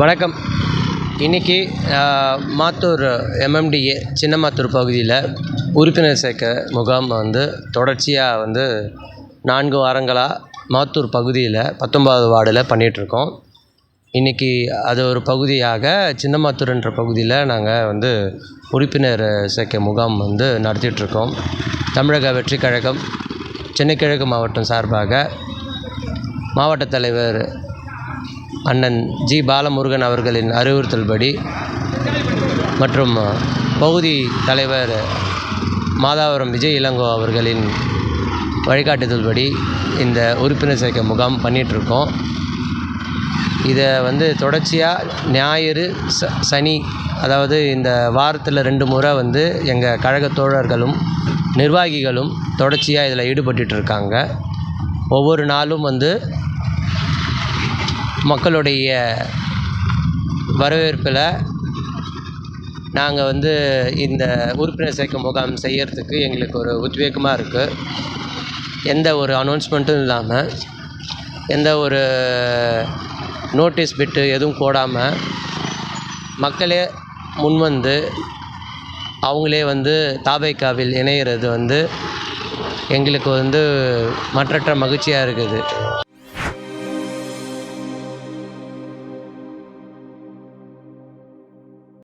வணக்கம். இன்றைக்கி மாத்தூர் எம்எம்டிஏ சின்ன மாத்தூர் பகுதியில் உறுப்பினர் சேர்க்க முகாம் வந்து தொடர்ச்சியாக வந்து நான்கு வாரங்களாக மாத்தூர் பகுதியில் பத்தொன்பதாவது வார்டில் பண்ணிகிட்ருக்கோம் இன்றைக்கி அது ஒரு பகுதியாக சின்னமாத்தூர்ன்ற பகுதியில் நாங்கள் வந்து உறுப்பினர் சேர்க்கை முகாம் வந்து நடத்திட்டுருக்கோம். தமிழக வெற்றி கழகம் சென்னை கிழக்கு மாவட்டம் சார்பாக மாவட்ட தலைவர் அண்ணன் ஜி பாலமுருகன் அவர்களின் அறிவுறுத்தல்படி மற்றும் பகுதி தலைவர் மாதாவரம் விஜய் இளங்கோ அவர்களின் வழிகாட்டுதல்படி இந்த உறுப்பினர் சேர்க்கை முகாம் பண்ணிகிட்ருக்கோம் இதை வந்து தொடர்ச்சியாக ஞாயிறு ச சனி அதாவது இந்த வாரத்தில் ரெண்டு முறை வந்து எங்கள் கழக தோழர்களும் நிர்வாகிகளும் தொடர்ச்சியாக இதில் ஈடுபட்டுருக்காங்க இருக்காங்க ஒவ்வொரு நாளும் வந்து மக்களுடைய வரவேற்பில் நாங்கள் வந்து இந்த உறுப்பினர் சேர்க்கை முகாம் செய்கிறதுக்கு எங்களுக்கு ஒரு உத்வேகமாக இருக்குது எந்த ஒரு அனௌன்ஸ்மெண்ட்டும் இல்லாமல் எந்த ஒரு நோட்டீஸ் பிட்டு எதுவும் போடாமல் மக்களே முன்வந்து அவங்களே வந்து தாபைக்காவில் இணையிறது வந்து எங்களுக்கு வந்து மற்றற்ற மகிழ்ச்சியாக இருக்குது.